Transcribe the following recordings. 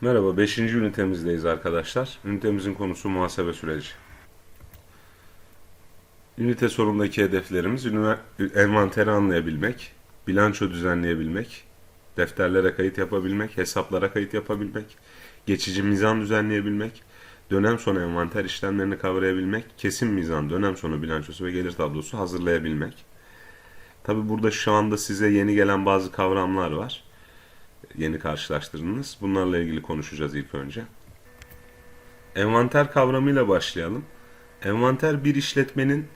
Merhaba, 5. ünitemizdeyiz arkadaşlar. Ünitemizin konusu muhasebe süreci. Ünite sorumdaki hedeflerimiz envanteri anlayabilmek, bilanço düzenleyebilmek, defterlere kayıt yapabilmek, hesaplara kayıt yapabilmek, geçici mizan düzenleyebilmek, dönem sonu envanter işlemlerini kavrayabilmek, kesin mizan, dönem sonu bilançosu ve gelir tablosu hazırlayabilmek. Tabi burada şu anda size yeni gelen bazı kavramlar var yeni karşılaştırdınız. Bunlarla ilgili konuşacağız ilk önce. Envanter kavramıyla başlayalım. Envanter bir işletmenin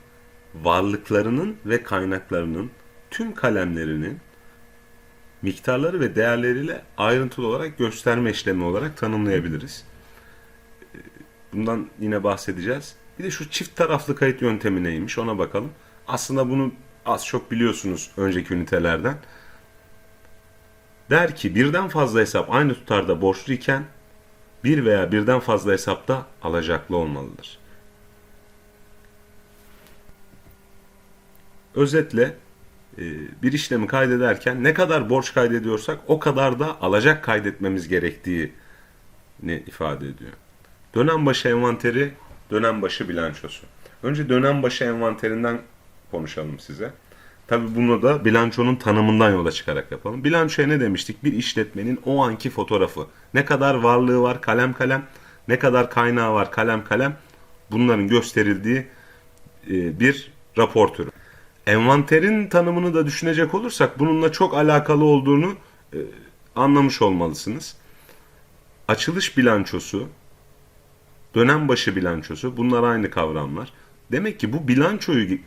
varlıklarının ve kaynaklarının tüm kalemlerinin miktarları ve değerleriyle ayrıntılı olarak gösterme işlemi olarak tanımlayabiliriz. Bundan yine bahsedeceğiz. Bir de şu çift taraflı kayıt yöntemi neymiş ona bakalım. Aslında bunu az çok biliyorsunuz önceki ünitelerden. Der ki birden fazla hesap aynı tutarda borçlu iken bir veya birden fazla hesapta alacaklı olmalıdır. Özetle e, bir işlemi kaydederken ne kadar borç kaydediyorsak o kadar da alacak kaydetmemiz gerektiğini ifade ediyor. Dönem başı envanteri, dönem başı bilançosu. Önce dönem başı envanterinden konuşalım size. Tabii bunu da bilançonun tanımından yola çıkarak yapalım. Bilançoya ne demiştik? Bir işletmenin o anki fotoğrafı. Ne kadar varlığı var kalem kalem, ne kadar kaynağı var kalem kalem. Bunların gösterildiği e, bir rapor türü. Envanterin tanımını da düşünecek olursak bununla çok alakalı olduğunu e, anlamış olmalısınız. Açılış bilançosu, dönem başı bilançosu bunlar aynı kavramlar. Demek ki bu bilançoyu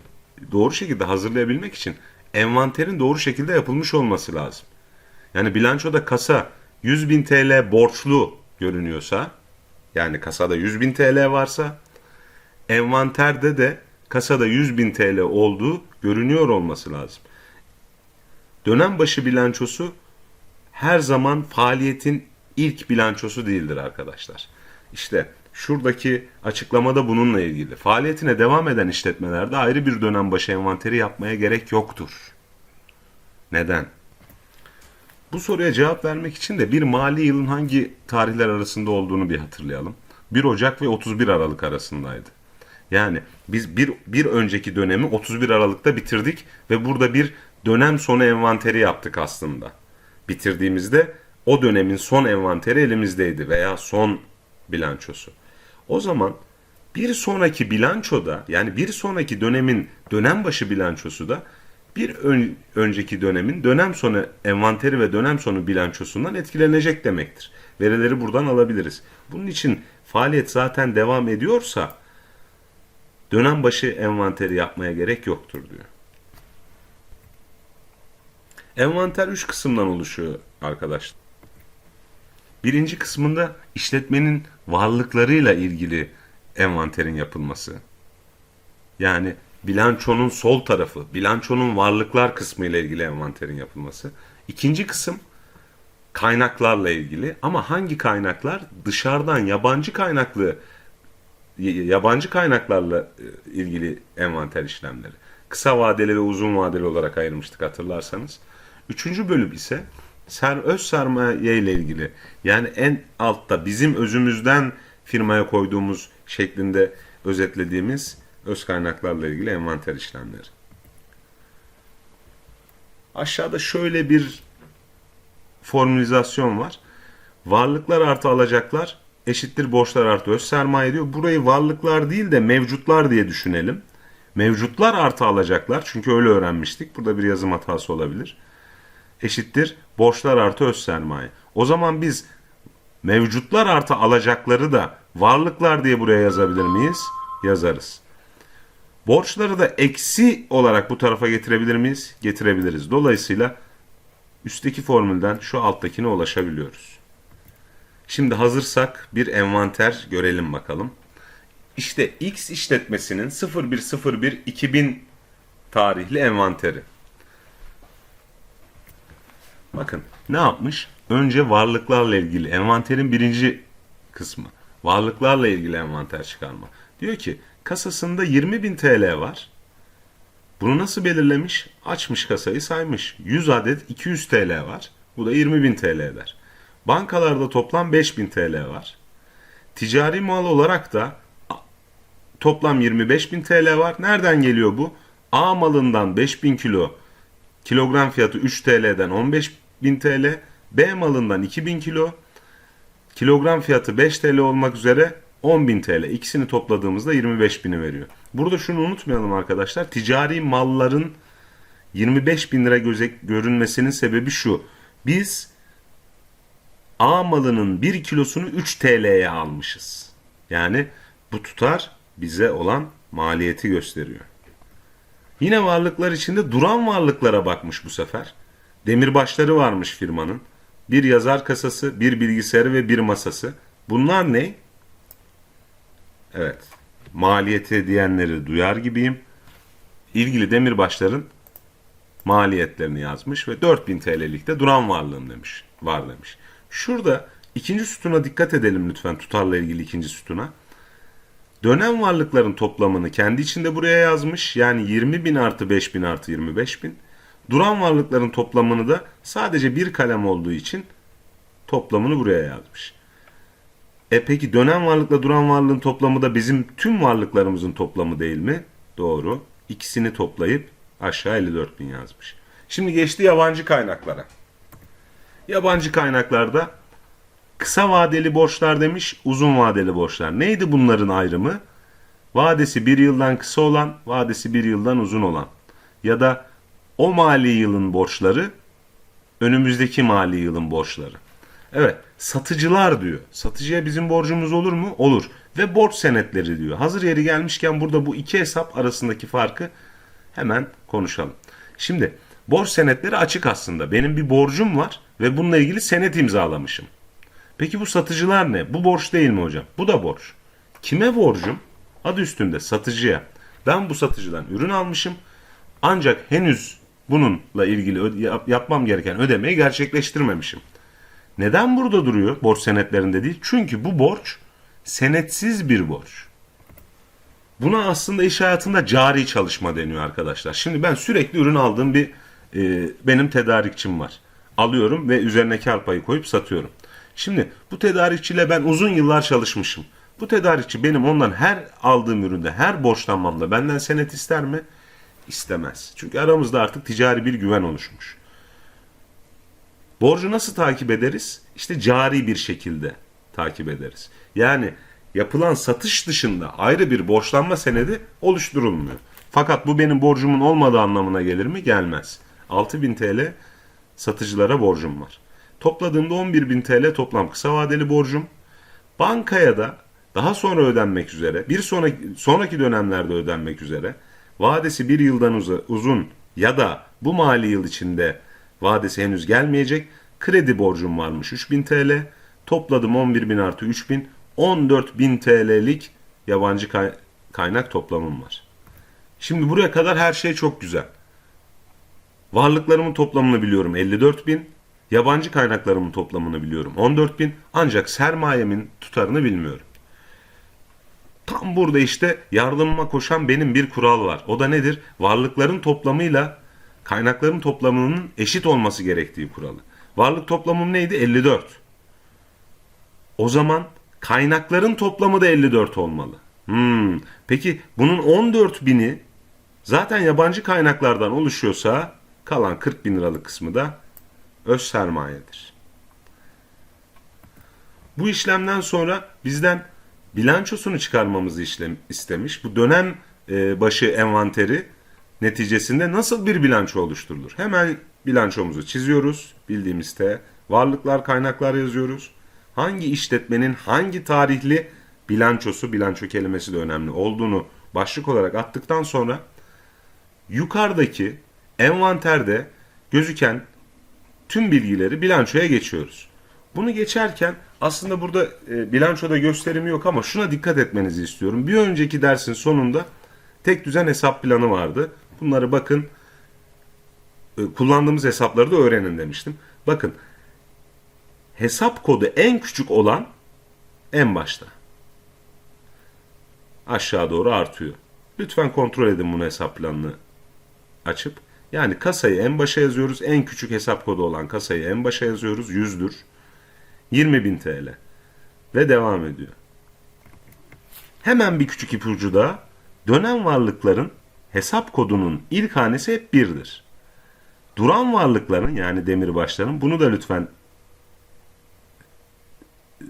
doğru şekilde hazırlayabilmek için envanterin doğru şekilde yapılmış olması lazım. Yani bilançoda kasa 100 bin TL borçlu görünüyorsa yani kasada 100 bin TL varsa envanterde de kasada 100 bin TL olduğu görünüyor olması lazım. Dönem başı bilançosu her zaman faaliyetin ilk bilançosu değildir arkadaşlar. İşte şuradaki açıklamada bununla ilgili. Faaliyetine devam eden işletmelerde ayrı bir dönem başı envanteri yapmaya gerek yoktur. Neden? Bu soruya cevap vermek için de bir mali yılın hangi tarihler arasında olduğunu bir hatırlayalım. 1 Ocak ve 31 Aralık arasındaydı. Yani biz bir, bir önceki dönemi 31 Aralık'ta bitirdik ve burada bir dönem sonu envanteri yaptık aslında. Bitirdiğimizde o dönemin son envanteri elimizdeydi veya son bilançosu. O zaman bir sonraki bilançoda yani bir sonraki dönemin dönem başı bilançosu da bir ön- önceki dönemin dönem sonu envanteri ve dönem sonu bilançosundan etkilenecek demektir. Verileri buradan alabiliriz. Bunun için faaliyet zaten devam ediyorsa dönem başı envanteri yapmaya gerek yoktur diyor. Envanter 3 kısımdan oluşuyor arkadaşlar. Birinci kısmında işletmenin varlıklarıyla ilgili envanterin yapılması. Yani bilançonun sol tarafı, bilançonun varlıklar kısmı ile ilgili envanterin yapılması. İkinci kısım kaynaklarla ilgili ama hangi kaynaklar? Dışarıdan yabancı kaynaklı yabancı kaynaklarla e, ilgili envanter işlemleri. Kısa vadeli ve uzun vadeli olarak ayırmıştık hatırlarsanız. Üçüncü bölüm ise ser, öz sermaye ile ilgili yani en altta bizim özümüzden firmaya koyduğumuz şeklinde özetlediğimiz öz kaynaklarla ilgili envanter işlemleri. Aşağıda şöyle bir formülizasyon var. Varlıklar artı alacaklar eşittir borçlar artı öz sermaye diyor. Burayı varlıklar değil de mevcutlar diye düşünelim. Mevcutlar artı alacaklar çünkü öyle öğrenmiştik. Burada bir yazım hatası olabilir eşittir borçlar artı öz sermaye. O zaman biz mevcutlar artı alacakları da varlıklar diye buraya yazabilir miyiz? Yazarız. Borçları da eksi olarak bu tarafa getirebilir miyiz? Getirebiliriz. Dolayısıyla üstteki formülden şu alttakine ulaşabiliyoruz. Şimdi hazırsak bir envanter görelim bakalım. İşte X işletmesinin 0101-2000 tarihli envanteri. Bakın ne yapmış? Önce varlıklarla ilgili envanterin birinci kısmı. Varlıklarla ilgili envanter çıkarma. Diyor ki kasasında 20 bin TL var. Bunu nasıl belirlemiş? Açmış kasayı saymış. 100 adet 200 TL var. Bu da 20 bin TL eder. Bankalarda toplam 5000 TL var. Ticari mal olarak da toplam 25.000 TL var. Nereden geliyor bu? A malından 5000 kilo kilogram fiyatı 3 TL'den 15.000 TL. B malından 2000 kilo kilogram fiyatı 5 TL olmak üzere 10.000 TL. İkisini topladığımızda 25.000'i veriyor. Burada şunu unutmayalım arkadaşlar. Ticari malların 25 bin lira göze, görünmesinin sebebi şu. Biz A malının 1 kilosunu 3 TL'ye almışız. Yani bu tutar bize olan maliyeti gösteriyor. Yine varlıklar içinde duran varlıklara bakmış bu sefer. Demirbaşları varmış firmanın. Bir yazar kasası, bir bilgisayarı ve bir masası. Bunlar ne? Evet. Maliyeti diyenleri duyar gibiyim. İlgili demirbaşların maliyetlerini yazmış ve 4000 TL'lik de duran varlığım demiş. Var demiş. Şurada ikinci sütuna dikkat edelim lütfen tutarla ilgili ikinci sütuna. Dönem varlıkların toplamını kendi içinde buraya yazmış. Yani 20 bin artı 5 bin artı 25 bin. Duran varlıkların toplamını da sadece bir kalem olduğu için toplamını buraya yazmış. E peki dönem varlıkla duran varlığın toplamı da bizim tüm varlıklarımızın toplamı değil mi? Doğru. İkisini toplayıp aşağı 54 bin yazmış. Şimdi geçti yabancı kaynaklara. Yabancı kaynaklarda kısa vadeli borçlar demiş, uzun vadeli borçlar. Neydi bunların ayrımı? Vadesi bir yıldan kısa olan, vadesi bir yıldan uzun olan. Ya da o mali yılın borçları, önümüzdeki mali yılın borçları. Evet, satıcılar diyor. Satıcıya bizim borcumuz olur mu? Olur. Ve borç senetleri diyor. Hazır yeri gelmişken burada bu iki hesap arasındaki farkı hemen konuşalım. Şimdi borç senetleri açık aslında. Benim bir borcum var ve bununla ilgili senet imzalamışım. Peki bu satıcılar ne? Bu borç değil mi hocam? Bu da borç. Kime borcum? Adı üstünde satıcıya. Ben bu satıcıdan ürün almışım. Ancak henüz bununla ilgili yapmam gereken ödemeyi gerçekleştirmemişim. Neden burada duruyor borç senetlerinde değil? Çünkü bu borç senetsiz bir borç. Buna aslında iş hayatında cari çalışma deniyor arkadaşlar. Şimdi ben sürekli ürün aldığım bir e, benim tedarikçim var. Alıyorum ve üzerine kar payı koyup satıyorum. Şimdi bu tedarikçiyle ben uzun yıllar çalışmışım. Bu tedarikçi benim ondan her aldığım üründe, her borçlanmamda benden senet ister mi? İstemez. Çünkü aramızda artık ticari bir güven oluşmuş. Borcu nasıl takip ederiz? İşte cari bir şekilde takip ederiz. Yani yapılan satış dışında ayrı bir borçlanma senedi oluşturulmuyor. Fakat bu benim borcumun olmadığı anlamına gelir mi? Gelmez. 6000 TL satıcılara borcum var. Topladığımda 11.000 TL toplam kısa vadeli borcum. Bankaya da daha sonra ödenmek üzere, bir sonraki, sonraki dönemlerde ödenmek üzere vadesi bir yıldan uzun ya da bu mali yıl içinde vadesi henüz gelmeyecek kredi borcum varmış 3000 TL. Topladım 11.000 artı 3000 14.000 TL'lik yabancı kaynak toplamım var. Şimdi buraya kadar her şey çok güzel. Varlıklarımın toplamını biliyorum 54.000. Yabancı kaynaklarımın toplamını biliyorum 14.000. Ancak sermayemin tutarını bilmiyorum. Tam burada işte yardımıma koşan benim bir kural var. O da nedir? Varlıkların toplamıyla kaynakların toplamının eşit olması gerektiği kuralı. Varlık toplamım neydi? 54. O zaman kaynakların toplamı da 54 olmalı. Hmm. Peki bunun 14 bini zaten yabancı kaynaklardan oluşuyorsa kalan 40 bin liralık kısmı da öz sermayedir. Bu işlemden sonra bizden bilançosunu çıkarmamızı işlem istemiş. Bu dönem e, başı envanteri neticesinde nasıl bir bilanço oluşturulur? Hemen bilançomuzu çiziyoruz. Bildiğimiz T. Varlıklar, kaynaklar yazıyoruz. Hangi işletmenin hangi tarihli bilançosu, bilanço kelimesi de önemli olduğunu başlık olarak attıktan sonra yukarıdaki envanterde gözüken tüm bilgileri bilançoya geçiyoruz. Bunu geçerken aslında burada e, bilançoda gösterimi yok ama şuna dikkat etmenizi istiyorum. Bir önceki dersin sonunda tek düzen hesap planı vardı. Bunları bakın e, kullandığımız hesapları da öğrenin demiştim. Bakın hesap kodu en küçük olan en başta. Aşağı doğru artıyor. Lütfen kontrol edin bunu hesap planını açıp. Yani kasayı en başa yazıyoruz. En küçük hesap kodu olan kasayı en başa yazıyoruz. Yüzdür. 20.000 TL. Ve devam ediyor. Hemen bir küçük ipucu da dönen varlıkların hesap kodunun ilk hanesi hep 1'dir. Duran varlıkların yani demirbaşların bunu da lütfen e,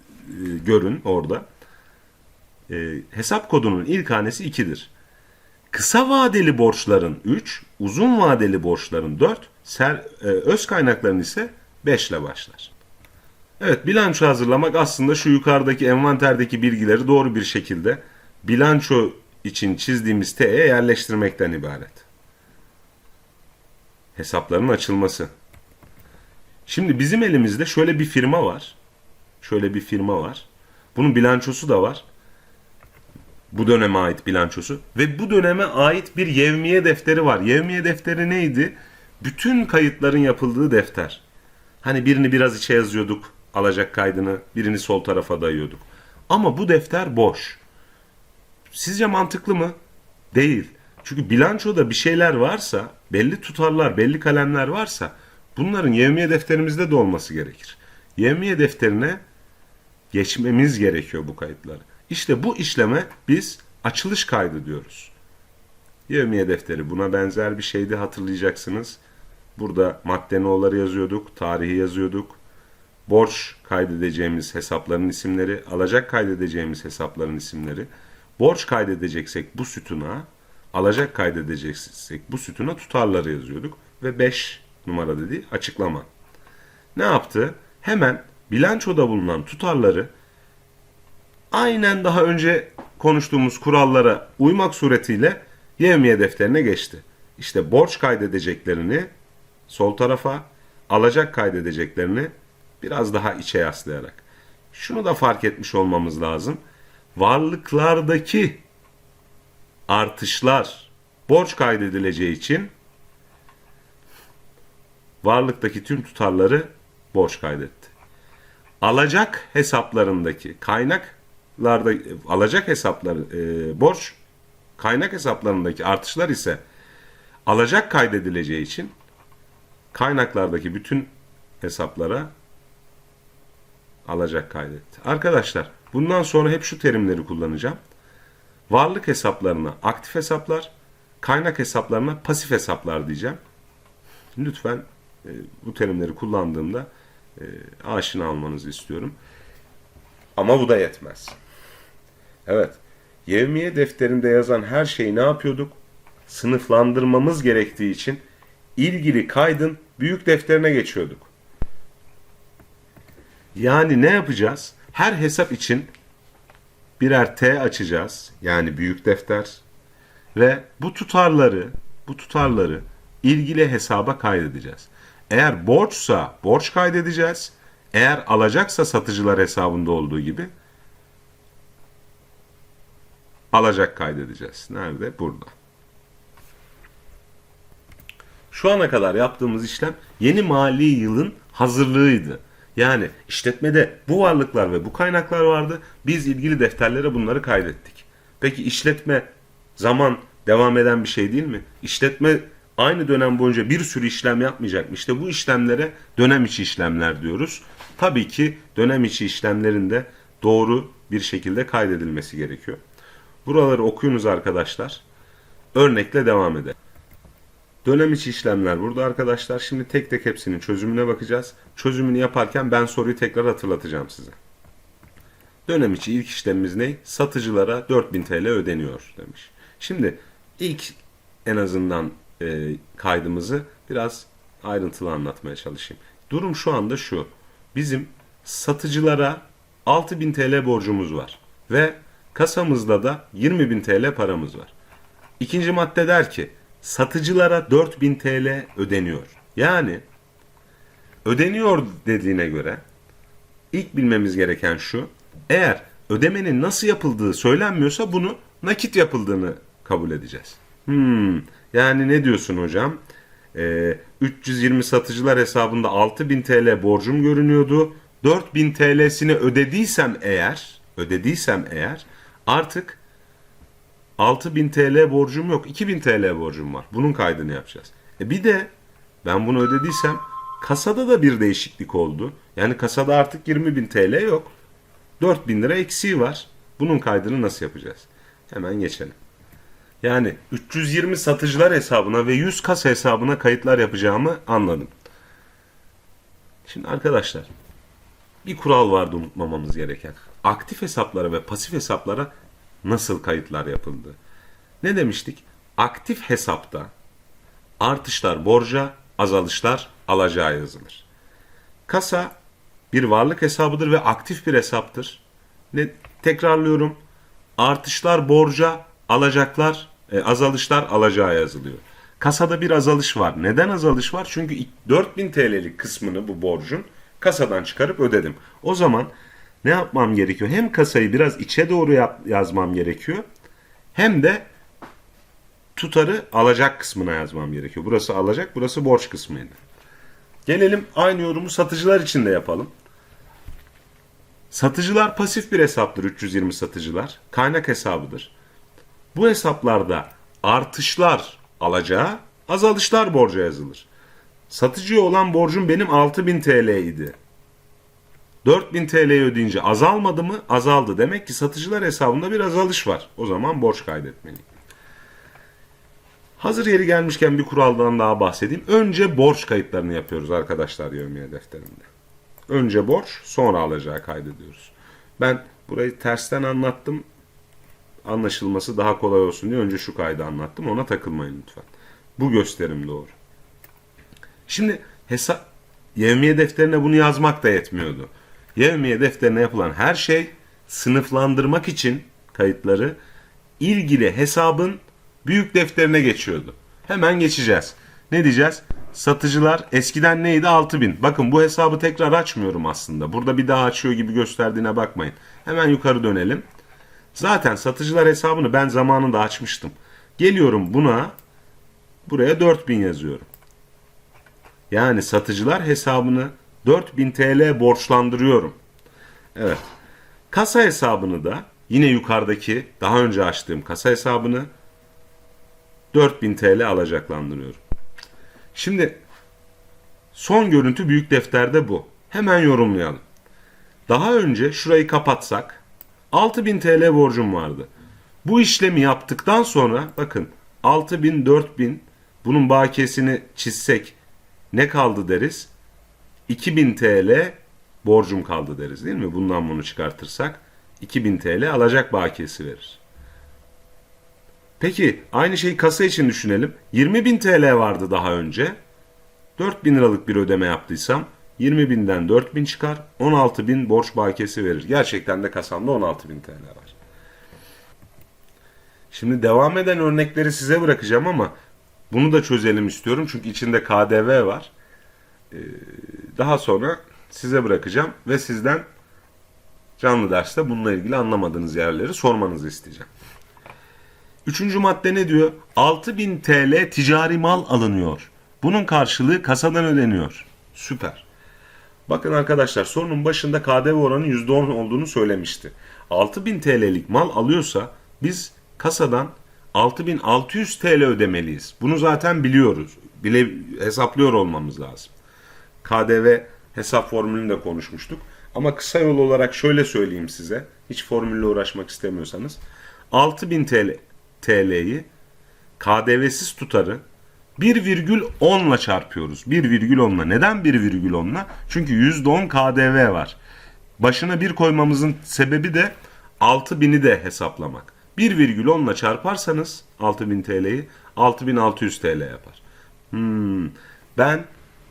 görün orada. E, hesap kodunun ilk hanesi 2'dir. Kısa vadeli borçların 3, uzun vadeli borçların 4, ser, e, öz kaynakların ise 5 ile başlar. Evet bilanço hazırlamak aslında şu yukarıdaki envanterdeki bilgileri doğru bir şekilde bilanço için çizdiğimiz TE'ye yerleştirmekten ibaret. Hesapların açılması. Şimdi bizim elimizde şöyle bir firma var. Şöyle bir firma var. Bunun bilançosu da var. Bu döneme ait bilançosu. Ve bu döneme ait bir yevmiye defteri var. Yevmiye defteri neydi? Bütün kayıtların yapıldığı defter. Hani birini biraz içe yazıyorduk. Alacak kaydını. Birini sol tarafa dayıyorduk. Ama bu defter boş. Sizce mantıklı mı? Değil. Çünkü bilançoda bir şeyler varsa, belli tutarlar, belli kalemler varsa bunların yevmiye defterimizde de olması gerekir. Yevmiye defterine geçmemiz gerekiyor bu kayıtları. İşte bu işleme biz açılış kaydı diyoruz. Yevmiye defteri buna benzer bir şeydi hatırlayacaksınız. Burada madde yazıyorduk, tarihi yazıyorduk. Borç kaydedeceğimiz hesapların isimleri, alacak kaydedeceğimiz hesapların isimleri. Borç kaydedeceksek bu sütuna, alacak kaydedeceksek bu sütuna tutarları yazıyorduk. Ve 5 numara dediği açıklama. Ne yaptı? Hemen bilançoda bulunan tutarları aynen daha önce konuştuğumuz kurallara uymak suretiyle yevmiye defterine geçti. İşte borç kaydedeceklerini sol tarafa, alacak kaydedeceklerini biraz daha içe yaslayarak. Şunu da fark etmiş olmamız lazım. Varlıklardaki artışlar borç kaydedileceği için varlıktaki tüm tutarları borç kaydetti. Alacak hesaplarındaki kaynaklarda alacak hesapları e, borç kaynak hesaplarındaki artışlar ise alacak kaydedileceği için kaynaklardaki bütün hesaplara alacak kaydetti. Arkadaşlar bundan sonra hep şu terimleri kullanacağım. Varlık hesaplarına aktif hesaplar, kaynak hesaplarına pasif hesaplar diyeceğim. Lütfen e, bu terimleri kullandığımda e, aşina almanızı istiyorum. Ama bu da yetmez. Evet, yevmiye defterinde yazan her şeyi ne yapıyorduk? Sınıflandırmamız gerektiği için ilgili kaydın büyük defterine geçiyorduk. Yani ne yapacağız? Her hesap için birer T açacağız. Yani büyük defter. Ve bu tutarları, bu tutarları ilgili hesaba kaydedeceğiz. Eğer borçsa borç kaydedeceğiz. Eğer alacaksa satıcılar hesabında olduğu gibi alacak kaydedeceğiz. Nerede? Burada. Şu ana kadar yaptığımız işlem yeni mali yılın hazırlığıydı. Yani işletmede bu varlıklar ve bu kaynaklar vardı. Biz ilgili defterlere bunları kaydettik. Peki işletme zaman devam eden bir şey değil mi? İşletme aynı dönem boyunca bir sürü işlem yapmayacak mı? İşte bu işlemlere dönem içi işlemler diyoruz. Tabii ki dönem içi işlemlerin de doğru bir şekilde kaydedilmesi gerekiyor. Buraları okuyunuz arkadaşlar. Örnekle devam edelim. Dönem içi işlemler burada arkadaşlar. Şimdi tek tek hepsinin çözümüne bakacağız. Çözümünü yaparken ben soruyu tekrar hatırlatacağım size. Dönem içi ilk işlemimiz ne? Satıcılara 4000 TL ödeniyor demiş. Şimdi ilk en azından e, kaydımızı biraz ayrıntılı anlatmaya çalışayım. Durum şu anda şu. Bizim satıcılara 6000 TL borcumuz var. Ve kasamızda da 20.000 TL paramız var. İkinci madde der ki satıcılara 4000 TL ödeniyor. Yani ödeniyor dediğine göre ilk bilmemiz gereken şu. Eğer ödemenin nasıl yapıldığı söylenmiyorsa bunu nakit yapıldığını kabul edeceğiz. Hmm, yani ne diyorsun hocam? Ee, 320 satıcılar hesabında 6000 TL borcum görünüyordu. 4000 TL'sini ödediysem eğer, ödediysem eğer artık 6000 TL borcum yok. 2000 TL borcum var. Bunun kaydını yapacağız. E bir de ben bunu ödediysem Kasada da bir değişiklik oldu. Yani kasada artık 20.000 TL yok. 4000 lira eksiği var. Bunun kaydını nasıl yapacağız? Hemen geçelim. Yani 320 satıcılar hesabına ve 100 kasa hesabına kayıtlar yapacağımı anladım. Şimdi arkadaşlar bir kural vardı unutmamamız gereken. Aktif hesaplara ve pasif hesaplara nasıl kayıtlar yapıldı? Ne demiştik? Aktif hesapta artışlar borca, azalışlar alacağı yazılır. Kasa bir varlık hesabıdır ve aktif bir hesaptır. Ne tekrarlıyorum. Artışlar borca, alacaklar, e, azalışlar alacağı yazılıyor. Kasada bir azalış var. Neden azalış var? Çünkü ilk 4000 TL'lik kısmını bu borcun kasadan çıkarıp ödedim. O zaman ne yapmam gerekiyor? Hem kasayı biraz içe doğru yap- yazmam gerekiyor. Hem de tutarı alacak kısmına yazmam gerekiyor. Burası alacak, burası borç kısmıydı. Gelelim aynı yorumu satıcılar için de yapalım. Satıcılar pasif bir hesaptır 320 satıcılar. Kaynak hesabıdır. Bu hesaplarda artışlar alacağı, azalışlar borca yazılır. Satıcıya olan borcum benim 6000 TL idi. 4000 TL'yi ödeyince azalmadı mı? Azaldı. Demek ki satıcılar hesabında bir azalış var. O zaman borç kaydetmeliyim. Hazır yeri gelmişken bir kuraldan daha bahsedeyim. Önce borç kayıtlarını yapıyoruz arkadaşlar yevmiye defterinde. Önce borç, sonra alacağı kaydediyoruz. Ben burayı tersten anlattım. Anlaşılması daha kolay olsun diye önce şu kaydı anlattım. Ona takılmayın lütfen. Bu gösterim doğru. Şimdi hesap yevmiye defterine bunu yazmak da yetmiyordu. Yevmiye defterine yapılan her şey sınıflandırmak için kayıtları ilgili hesabın büyük defterine geçiyordu. Hemen geçeceğiz. Ne diyeceğiz? Satıcılar eskiden neydi? 6000. Bakın bu hesabı tekrar açmıyorum aslında. Burada bir daha açıyor gibi gösterdiğine bakmayın. Hemen yukarı dönelim. Zaten satıcılar hesabını ben zamanında açmıştım. Geliyorum buna buraya 4000 yazıyorum. Yani satıcılar hesabını 4000 TL borçlandırıyorum. Evet. Kasa hesabını da yine yukarıdaki daha önce açtığım kasa hesabını 4000 TL alacaklandırıyorum. Şimdi son görüntü büyük defterde bu. Hemen yorumlayalım. Daha önce şurayı kapatsak 6000 TL borcum vardı. Bu işlemi yaptıktan sonra bakın 6000 4000 bunun bakiyesini çizsek ne kaldı deriz? 2000 TL borcum kaldı deriz değil mi? Bundan bunu çıkartırsak 2000 TL alacak bakiyesi verir. Peki aynı şeyi kasa için düşünelim. 20.000 TL vardı daha önce. 4000 liralık bir ödeme yaptıysam 20.000'den 4000 çıkar 16.000 borç bakiyesi verir. Gerçekten de kasamda 16.000 TL var. Şimdi devam eden örnekleri size bırakacağım ama bunu da çözelim istiyorum. Çünkü içinde KDV var. Ee, daha sonra size bırakacağım ve sizden canlı derste bununla ilgili anlamadığınız yerleri sormanızı isteyeceğim. Üçüncü madde ne diyor? 6000 TL ticari mal alınıyor. Bunun karşılığı kasadan ödeniyor. Süper. Bakın arkadaşlar sorunun başında KDV oranı %10 olduğunu söylemişti. 6000 TL'lik mal alıyorsa biz kasadan 6600 TL ödemeliyiz. Bunu zaten biliyoruz. Bile hesaplıyor olmamız lazım. KDV hesap formülünü de konuşmuştuk. Ama kısa yol olarak şöyle söyleyeyim size. Hiç formülle uğraşmak istemiyorsanız. 6000 TL TL'yi KDV'siz tutarı 1,10 ile çarpıyoruz. 1,10 ile. Neden 1,10 ile? Çünkü %10 KDV var. Başına bir koymamızın sebebi de 6000'i de hesaplamak. 1,10 ile çarparsanız 6000 TL'yi 6600 TL yapar. Hmm, ben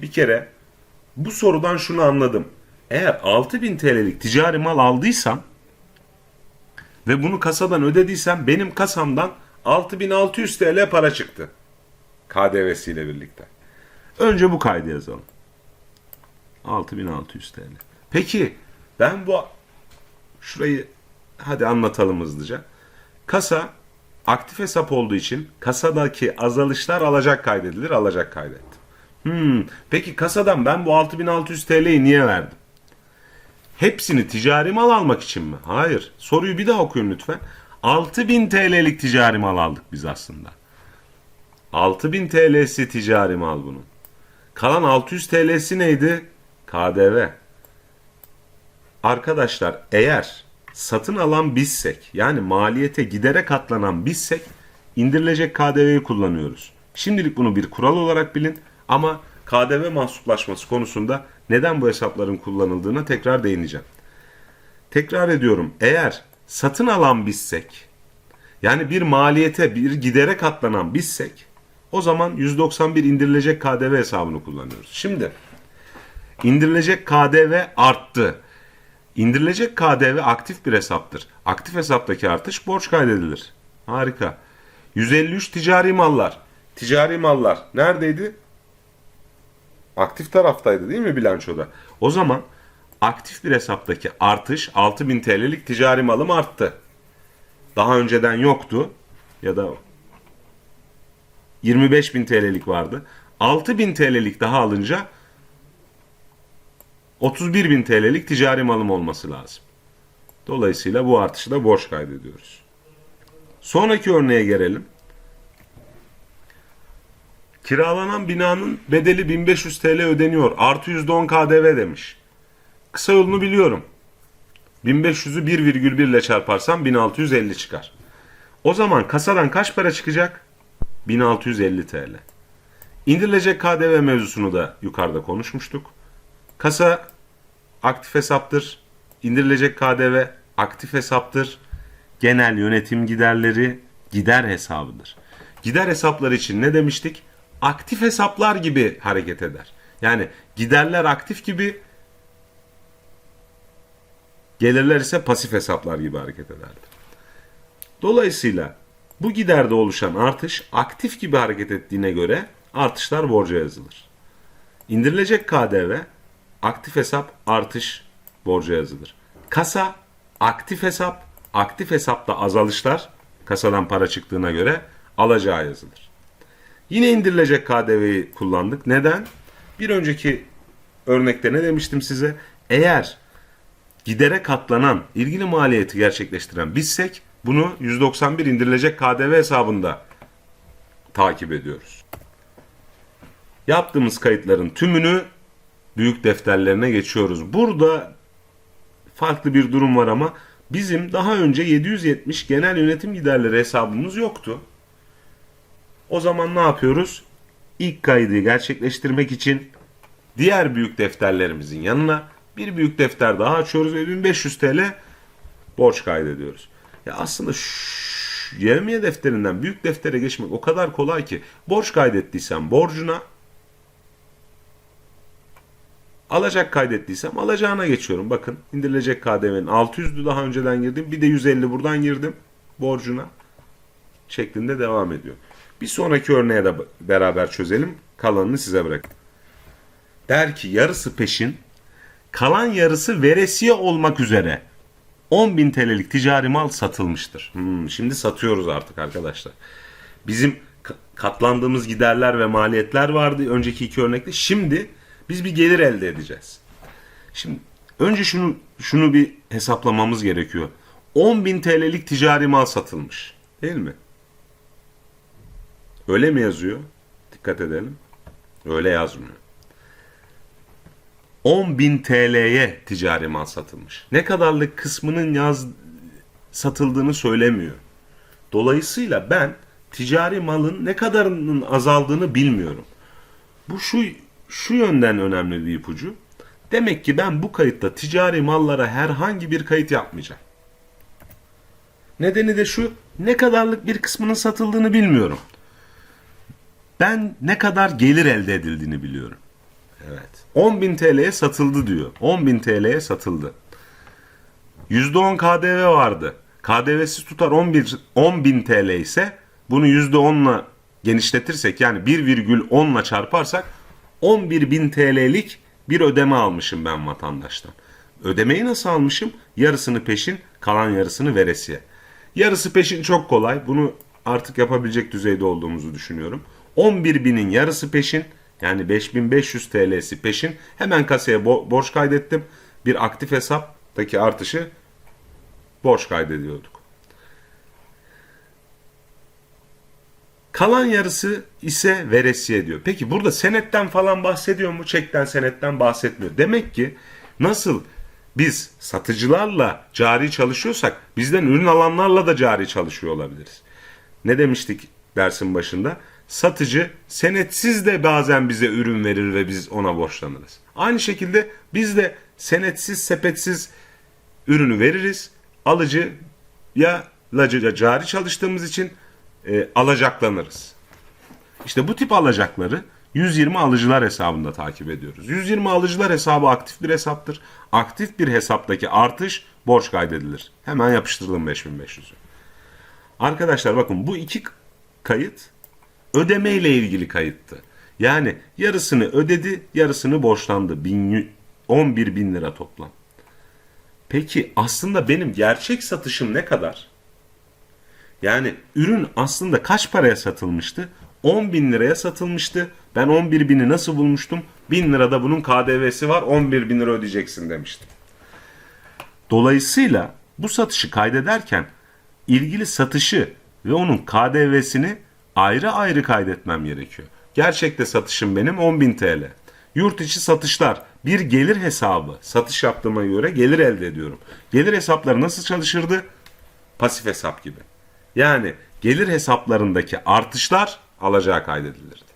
bir kere bu sorudan şunu anladım. Eğer 6000 TL'lik ticari mal aldıysam ve bunu kasadan ödediysem benim kasamdan 6600 TL para çıktı. KDV'siyle birlikte. Önce bu kaydı yazalım. 6600 TL. Peki ben bu şurayı hadi anlatalım hızlıca. Kasa aktif hesap olduğu için kasadaki azalışlar alacak kaydedilir, alacak kaydettim. Hmm, peki kasadan ben bu 6600 TL'yi niye verdim? Hepsini ticari mal almak için mi? Hayır. Soruyu bir daha okuyun lütfen. 6000 TL'lik ticari mal aldık biz aslında. 6000 TL'si ticari mal bunun. Kalan 600 TL'si neydi? KDV. Arkadaşlar eğer satın alan bizsek yani maliyete gidere katlanan bizsek indirilecek KDV'yi kullanıyoruz. Şimdilik bunu bir kural olarak bilin ama KDV mahsuplaşması konusunda neden bu hesapların kullanıldığına tekrar değineceğim. Tekrar ediyorum eğer satın alan bizsek yani bir maliyete bir gidere katlanan bizsek o zaman 191 indirilecek KDV hesabını kullanıyoruz. Şimdi indirilecek KDV arttı. İndirilecek KDV aktif bir hesaptır. Aktif hesaptaki artış borç kaydedilir. Harika. 153 ticari mallar. Ticari mallar neredeydi? Aktif taraftaydı değil mi bilançoda? O zaman aktif bir hesaptaki artış 6000 TL'lik ticari malım arttı. Daha önceden yoktu ya da 25.000 TL'lik vardı. 6.000 TL'lik daha alınca 31.000 TL'lik ticari malım olması lazım. Dolayısıyla bu artışı da borç kaydediyoruz. Sonraki örneğe gelelim. Kiralanan binanın bedeli 1500 TL ödeniyor. Artı %10 KDV demiş. Kısa yolunu biliyorum. 1500'ü 1,1 ile çarparsam 1650 çıkar. O zaman kasadan kaç para çıkacak? 1650 TL. İndirilecek KDV mevzusunu da yukarıda konuşmuştuk. Kasa aktif hesaptır. İndirilecek KDV aktif hesaptır. Genel yönetim giderleri gider hesabıdır. Gider hesapları için ne demiştik? Aktif hesaplar gibi hareket eder. Yani giderler aktif gibi, gelirler ise pasif hesaplar gibi hareket ederdi. Dolayısıyla bu giderde oluşan artış aktif gibi hareket ettiğine göre artışlar borca yazılır. İndirilecek KDV aktif hesap artış borca yazılır. Kasa aktif hesap, aktif hesapta azalışlar kasadan para çıktığına göre alacağı yazılır. Yine indirilecek KDV'yi kullandık. Neden? Bir önceki örnekte ne demiştim size? Eğer gidere katlanan ilgili maliyeti gerçekleştiren bizsek bunu 191 indirilecek KDV hesabında takip ediyoruz. Yaptığımız kayıtların tümünü büyük defterlerine geçiyoruz. Burada farklı bir durum var ama bizim daha önce 770 genel yönetim giderleri hesabımız yoktu. O zaman ne yapıyoruz? İlk kaydı gerçekleştirmek için diğer büyük defterlerimizin yanına bir büyük defter daha açıyoruz ve 1500 TL borç kaydediyoruz. Ya aslında yevmiye defterinden büyük deftere geçmek o kadar kolay ki borç kaydettiysen borcuna alacak kaydettiysem alacağına geçiyorum. Bakın indirilecek KDV'nin 600'lü daha önceden girdim. Bir de 150 buradan girdim borcuna şeklinde devam ediyor. Bir sonraki örneğe de beraber çözelim. Kalanını size bırak. Der ki yarısı peşin, kalan yarısı veresiye olmak üzere 10.000 TL'lik ticari mal satılmıştır. Hmm, şimdi satıyoruz artık arkadaşlar. Bizim katlandığımız giderler ve maliyetler vardı önceki iki örnekte. Şimdi biz bir gelir elde edeceğiz. Şimdi önce şunu şunu bir hesaplamamız gerekiyor. 10.000 TL'lik ticari mal satılmış. Değil mi? Öyle mi yazıyor? Dikkat edelim. Öyle yazmıyor. 10.000 TL'ye ticari mal satılmış. Ne kadarlık kısmının yaz satıldığını söylemiyor. Dolayısıyla ben ticari malın ne kadarının azaldığını bilmiyorum. Bu şu şu yönden önemli bir ipucu. Demek ki ben bu kayıtta ticari mallara herhangi bir kayıt yapmayacağım. Nedeni de şu, ne kadarlık bir kısmının satıldığını bilmiyorum. Ben ne kadar gelir elde edildiğini biliyorum. Evet. 10.000 TL'ye satıldı diyor. 10.000 TL'ye satıldı. %10 KDV vardı. KDV'siz tutar 11 10.000 TL ise bunu %10'la genişletirsek yani 1,10'la çarparsak 11.000 TL'lik bir ödeme almışım ben vatandaştan. Ödemeyi nasıl almışım? Yarısını peşin, kalan yarısını veresiye. Yarısı peşin çok kolay. Bunu artık yapabilecek düzeyde olduğumuzu düşünüyorum. 11.000'in yarısı peşin yani 5500 TL'si peşin hemen kasaya bo- borç kaydettim. Bir aktif hesaptaki artışı borç kaydediyorduk. Kalan yarısı ise veresiye diyor. Peki burada senetten falan bahsediyor mu? Çekten senetten bahsetmiyor. Demek ki nasıl biz satıcılarla cari çalışıyorsak bizden ürün alanlarla da cari çalışıyor olabiliriz. Ne demiştik dersin başında? Satıcı senetsiz de bazen bize ürün verir ve biz ona borçlanırız. Aynı şekilde biz de senetsiz sepetsiz ürünü veririz. Alıcı ya lacıca cari çalıştığımız için e, alacaklanırız. İşte bu tip alacakları 120 alıcılar hesabında takip ediyoruz. 120 alıcılar hesabı aktif bir hesaptır. Aktif bir hesaptaki artış borç kaydedilir. Hemen yapıştıralım 5500'ü. Arkadaşlar bakın bu iki kayıt ödeme ile ilgili kayıttı. Yani yarısını ödedi, yarısını borçlandı. 1000 11 bin lira toplam. Peki aslında benim gerçek satışım ne kadar? Yani ürün aslında kaç paraya satılmıştı? 10 bin liraya satılmıştı. Ben 11 bini nasıl bulmuştum? 1000 lirada bunun KDV'si var 11 bin lira ödeyeceksin demiştim. Dolayısıyla bu satışı kaydederken ilgili satışı ve onun KDV'sini ayrı ayrı kaydetmem gerekiyor. Gerçekte satışım benim 10.000 TL. Yurt içi satışlar bir gelir hesabı. Satış yaptığıma göre gelir elde ediyorum. Gelir hesapları nasıl çalışırdı? Pasif hesap gibi. Yani gelir hesaplarındaki artışlar alacağı kaydedilirdi.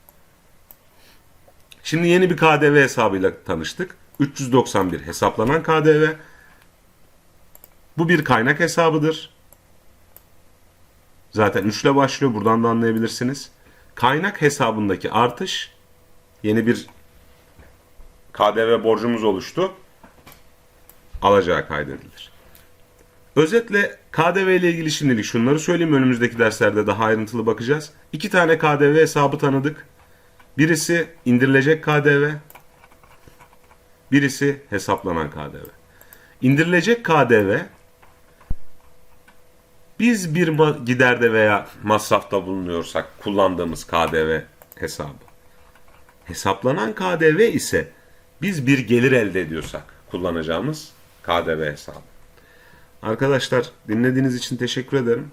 Şimdi yeni bir KDV hesabıyla tanıştık. 391 hesaplanan KDV. Bu bir kaynak hesabıdır. Zaten 3 ile başlıyor. Buradan da anlayabilirsiniz. Kaynak hesabındaki artış yeni bir KDV borcumuz oluştu. Alacağı kaydedilir. Özetle KDV ile ilgili şimdilik şunları söyleyeyim. Önümüzdeki derslerde daha ayrıntılı bakacağız. İki tane KDV hesabı tanıdık. Birisi indirilecek KDV. Birisi hesaplanan KDV. İndirilecek KDV biz bir giderde veya masrafta bulunuyorsak kullandığımız KDV hesabı. Hesaplanan KDV ise biz bir gelir elde ediyorsak kullanacağımız KDV hesabı. Arkadaşlar dinlediğiniz için teşekkür ederim.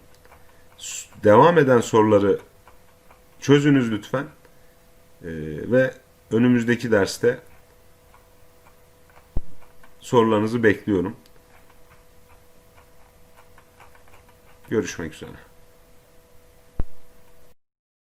Devam eden soruları çözünüz lütfen. Ee, ve önümüzdeki derste sorularınızı bekliyorum. Görüşmek üzere.